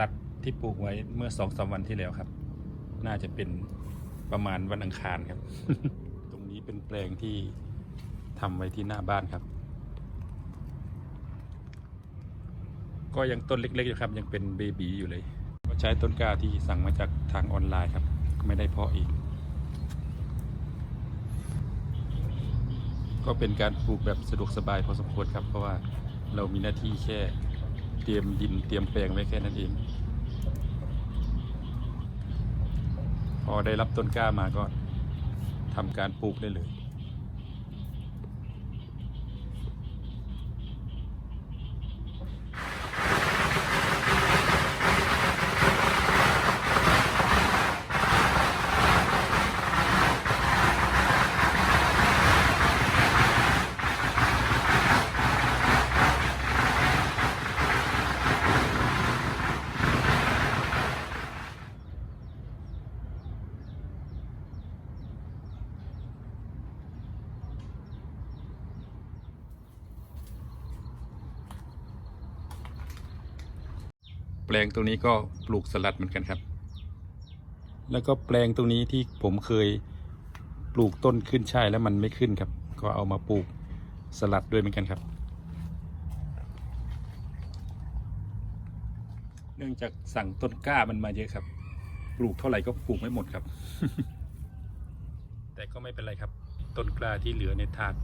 ลัดที่ปลูกไว้เมื่อสองสามวันที่แล้วครับ น่าจะเป็นประมาณวันอังคารครับ ตรงนี้เป็นแปลงที่ทำไว้ที่หน้าบ้านครับ ก็ยังต้นเล็ก ๆ อยู่ครับ ยังเป็นเบบีอยู่เลย ก็ใช้ต้นกล้าที่สั่งมาจากทางออนไลน์ครับ ไม่ได้เพาะอีก ก็เป็นการปลูกแบบสะดวกสบายพอสมควรครับ เพราะว่าเรามีหน้าที่แค่ เตรียมดินเตรียมแปลงไว้แค่นั้นเอง พอได้รับต้นกล้ามาก็ทำการปลูกได้เลย แปลงตรงนี้ก็ปลูกสลัดเหมือนกันครับ แล้วก็แปลงตรงนี้ที่ผมเคยปลูกต้นขึ้นช่ายแล้วมันไม่ขึ้นครับ ก็เอามาปลูกสลัดด้วยเหมือนกันครับ เนื่องจากสั่งต้นกล้ามันมาเยอะครับ ปลูกเท่าไหร่ก็ปลูกไม่หมดครับ แต่ก็ไม่เป็นไรครับ ต้นกล้าที่เหลือในถาด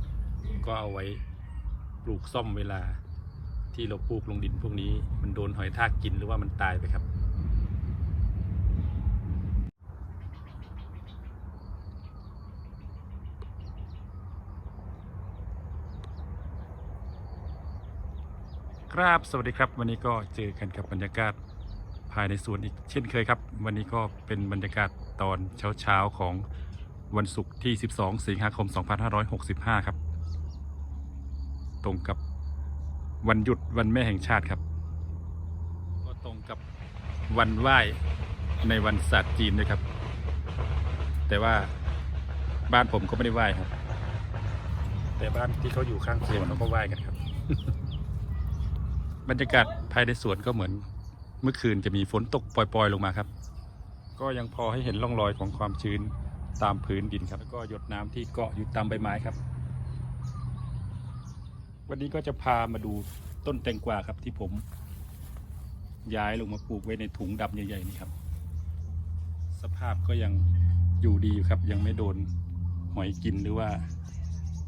ก็เอาไว้ปลูกซ่อมเวลา ที่เราปลูกลงดินพวกนี้ มันโดนหอยทากกินหรือว่ามันตายไปครับ ครับสวัสดีครับ วันนี้ก็เจอกันกับบรรยากาศภายในสวนอีกเช่นเคยครับ วันนี้ก็เป็นบรรยากาศตอนเช้าๆของวันศุกร์ที่ 12 สิงหาคม 2565 ครับ ตรงกับ วันหยุดวันแม่แห่งชาติครับ ก็ตรงกับวันไหว้ในวันศาสตร์จีนด้วยครับ แต่ว่าบ้านผมก็ไม่ได้ไหว้ครับ แต่บ้านที่เขาอยู่ข้างเคียงเขาก็ไหว้กันครับ บรรยากาศภายในสวนก็เหมือน เมื่อคืนจะมีฝนตกปล่อย ๆ ลงมาครับ ก็ยังพอให้เห็นร่องรอยของความชื้นตามพื้นดินครับ แล้วก็หยดน้ำที่เกาะอยู่ตามใบไม้ครับ วันนี้ก็จะพามาดูต้นแตงกวาครับที่ผม ย้ายลงมาปลูกไว้ในถุงดำใหญ่ๆนี่ครับ สภาพก็ยังอยู่ดีครับ ยังไม่โดนหอยกินหรือว่า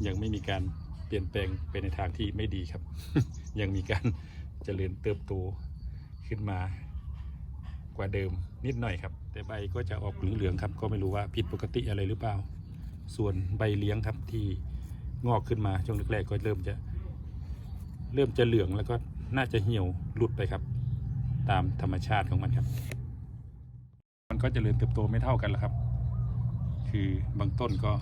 ยังไม่มีการเปลี่ยนแปลงไปในทางที่ไม่ดีครับ ยังมีการเจริญเติบโตขึ้นมากว่าเดิมนิดหน่อยครับ แต่ใบก็จะออกเหลืองๆครับ ก็ไม่รู้ว่าผิดปกติอะไรหรือเปล่า ส่วนใบเลี้ยงครับที่งอกขึ้นมาช่วงแรกๆก็เริ่มจะ เริ่มจะเหลืองแล้วก็น่าจะเหี่ยวหลุดไปครับ ตามธรรมชาติของมันครับ มันก็จเจริญเติบโตไม่เท่ากันแล้วครับ คือบางต้นก็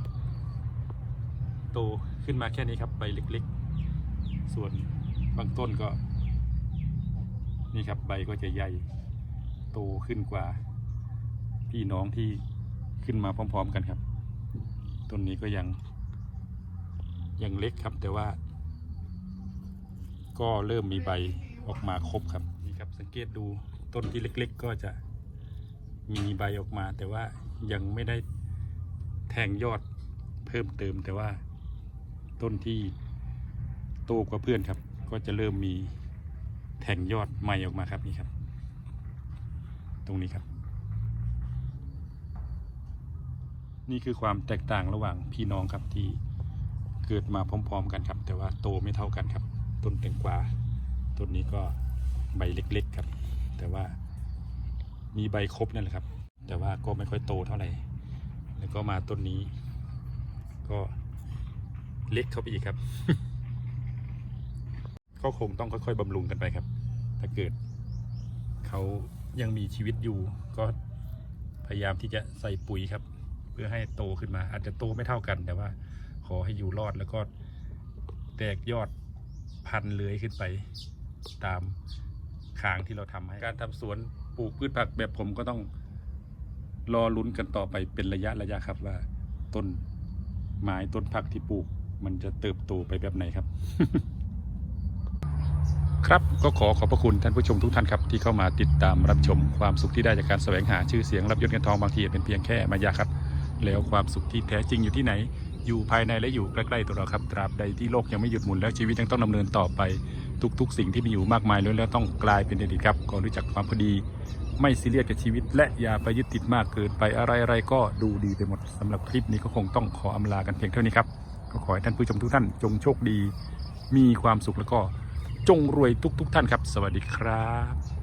โตขึ้นมาแค่นี้ครับใบเล็กๆ ส่วนบางต้นก็ นี่ครับใบก็จะใหญ่โตขึ้นกว่า พี่น้องที่ขึ้นมาพร้อม ๆ กันครับต้นนี้ก็ยังยังเล็กครับแต่ว่า ก็เริ่มมีใบออกมาครบครับนี่ครับสังเกตดูต้นที่เล็ก ๆ ก็จะมีใบออกมา แต่ว่ายังไม่ได้แทงยอดเพิ่มเติมแต่ว่าต้นที่โตกว่าเพื่อนครับ ก็จะเริ่มมีแทงยอดใหม่ออกมาครับนี่ครับ ตรงนี้ครับ นี่คือความแตกต่างระหว่างพี่น้องครับที่เกิดมาพร้อม ๆ กันครับ แต่ว่าโตไม่เท่ากันครับ ต้นแตงกวาต้นนี้ก็ใบเล็ก ๆ ครับ แต่ว่ามีใบครบนั่นแหละครับ แต่ว่าก็ไม่ค่อยโตเท่าไหร่ แล้วก็มาต้นนี้ ก็เล็กเข้าไปอีกครับ ก็คงต้องค่อยๆบำรุงกันไปครับ ถ้าเกิดเขายังมีชีวิตอยู่ ก็พยายามที่จะใส่ปุ๋ยครับ เพื่อให้โตขึ้นมา อาจจะโตไม่เท่ากัน แต่ว่า ขอให้อยู่รอดแล้วก็แตกยอด พันเลื้อยขึ้นไปตามขางที่เราทำให้ การทำสวนปลูกพืชผักแบบผมก็ต้องรอลุ้นกันต่อไปเป็นระยะระยะครับว่าต้นไม้ต้นผักที่ปลูก มันจะเติบโตไปแบบไหนครับ ครับก็ขอขอบพระคุณท่านผู้ชมทุกท่านครับ ที่เข้ามาติดตามรับชมความสุขที่ได้จากการแสวงหาชื่อเสียงรับยศเงินทองบางทีเป็นเพียงแค่มายาครับ แล้วความสุขที่แท้จริงอยู่ที่ไหน อยู่ภายในและอยู่ใกล้ๆตัวเราครับตราบใดที่โลกยังไม่หยุดหมุนแล้วชีวิตยังต้องดำเนินต่อไป ทุกๆ สิ่งที่มีอยู่มากมายล้วนแล้วต้องกลายเป็นอดีตครับก็รู้จักความพอดี ไม่ซีเรียสกับชีวิต และอย่าไปยึดติดมากเกินไปอะไรๆก็ดูดีไปหมดสำหรับคลิปนี้ก็คงต้องขออำลากันเพียงเท่านี้ครับก็ขอให้ท่านผู้ชมทุกท่านจงโชคดี มีความสุขแล้วก็จงรวยทุก ๆ ท่านครับ สวัสดีครับ